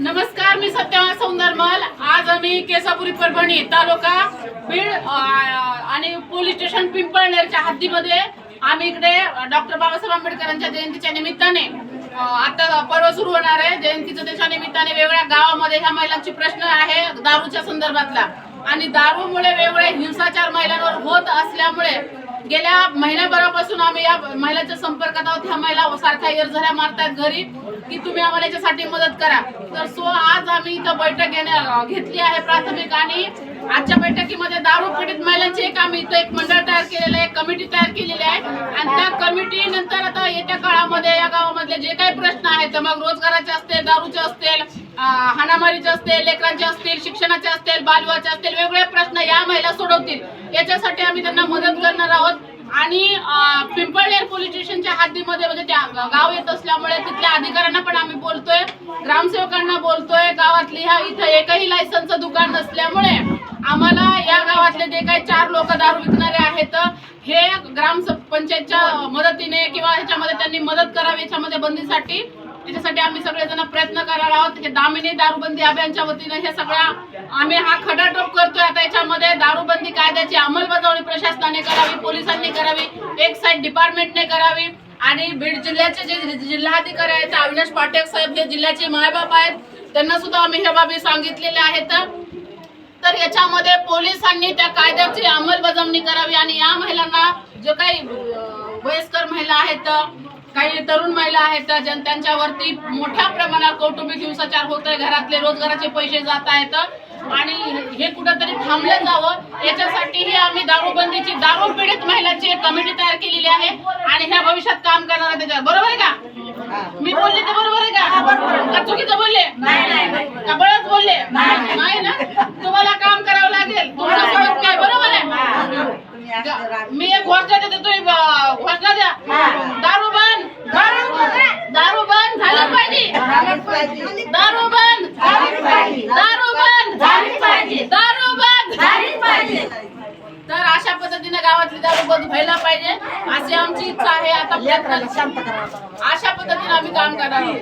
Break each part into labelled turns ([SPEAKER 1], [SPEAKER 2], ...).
[SPEAKER 1] नमस्कार मी सत्यवान सौंदरमल आज आम्ही केसापुरी परभणी तालुका बीड आणि पोलीस स्टेशन पिंपळनेरच्या हद्दीमध्ये आम्ही इकडे डॉक्टर बाबासाहेब आंबेडकरांच्या जयंतीच्या निमित्ताने आता पर्व सुरू होणार आहे. जयंतीच्या त्याच्या निमित्ताने वेगवेगळ्या गावामध्ये ह्या महिलांची प्रश्न आहे दारूच्या संदर्भातला. आणि दारूमुळे वेगवेगळे हिंसाचार महिलांवर होत असल्यामुळे गेल्या महिन्याभरापासून आम्ही या महिलांच्या संपर्कात आहोत. ह्या महिला सारख्या येरझऱ्या मारतात घरी की तुम्ही आम्हाला याच्यासाठी मदत करा. तर सो आज आम्ही इथं बैठक घेण्या घेतली आहे प्राथमिक आणि आजच्या बैठकीमध्ये दारू पीडित महिलांची एक आम्ही इथं एक मंडळ तयार केलेलं आहे कमिटी तयार केलेली आहे. आणि त्या कमिटी नंतर आता येत्या काळामध्ये या गावामधले जे काही प्रश्न आहेत मग रोजगाराचे असतील दारूचे असतील हाणामारीचे असतील लेकरांचे असतील शिक्षणाचे असतील बालवाचे असतील वेगवेगळे प्रश्न या महिला सोडवतील. याच्यासाठी आम्ही त्यांना मदत करणार आहोत. आणि पिंपळनेर पोलीस स्टेशनच्या हद्दीमध्ये म्हणजे त्या गाव येत असल्यामुळे तिथल्या अधिकाऱ्यांना पण आम्ही बोलतोय. ग्रामसेवकांना बोलतोय. गावातली ह्या इथं एकही लायसनचं दुकान नसल्यामुळे आम्हाला या गावातले जे काही चार लोक दारू विकणारे आहेत हे ग्रामपंचायतच्या मदतीने किंवा ह्याच्यामध्ये त्यांनी मदत करावी याच्यामध्ये बंदीसाठी त्याच्यासाठी आम्ही सगळेजण प्रयत्न करणार आहोत हे दामिनी दारूबंदी अभियानच्या वतीनं हे सगळ्या आम्ही हा खडाटोप करतोय. आता याच्यामध्ये दारूबंदी कायद्याची अंमलबजावणी प्रशासनाने करावी पोलिसांनी करावी एक साईड डिपार्टमेंटने करावी आणि बीड जिल्ह्याचे जे जिल्हाधिकारी आहेत अविनाश पाठक साहेब जे जिल्ह्याचे मायबाप आहेत. त्यांना सुद्धा आम्ही ह्या बाबी सांगितलेल्या आहेत. तर याच्यामध्ये पोलिसांनी त्या कायद्याची अंमलबजावणी करावी आणि या महिलांना जो काही वयस्कर महिला आहेत काही तरुण महिला आहेत त्यांच्यावरती मोठ्या प्रमाणात कौटुंबिक हिंसाचार होत आहे घरातले रोजगाराचे पैसे जात आहेत. आणि हे कुठंतरी थांबलं जावं. याच्यासाठीही आम्ही दारूबंदीची दारू पीडित महिलांची एक कमिटी तयार केलेली आहे. आणि ह्या भविष्यात काम करणार त्याच्यावर. बरोबर आहे का? मी बोलले ते बरोबर आहे का? चुकीचं बोलले? का बळच बोलले? नाही. ना? तुम्हाला काम करावं लागेल. तुमच्यासोबत काय? बरोबर आहे. मी एक घोषणा देते तुम्ही घोषणा द्या. दारू बंद दारू बंद झालं पाहिजे दारू बंद दारू बंद दारू बंद तर अशा पद्धतीने गावातली दारू बंद व्हायला पाहिजे. अशी आमची इच्छा आहे. आता अशा पद्धतीने आम्ही काम करणार आहोत.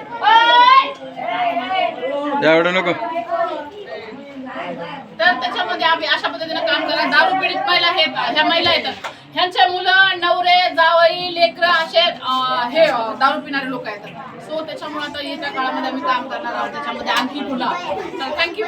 [SPEAKER 2] नको.
[SPEAKER 1] तर त्याच्यामध्ये आम्ही अशा पद्धतीने काम करणार. दारू पीडित महिला आहेत ह्या महिला आहेत. ह्यांच्या मुलं नवरे जावई लेकर दारू पिणारे लोक आहेत. सो त्याच्यामुळे आता येत्या काळामध्ये आम्ही काम करणार आहोत. त्याच्यामध्ये आणखी मुलं तर थँक्यू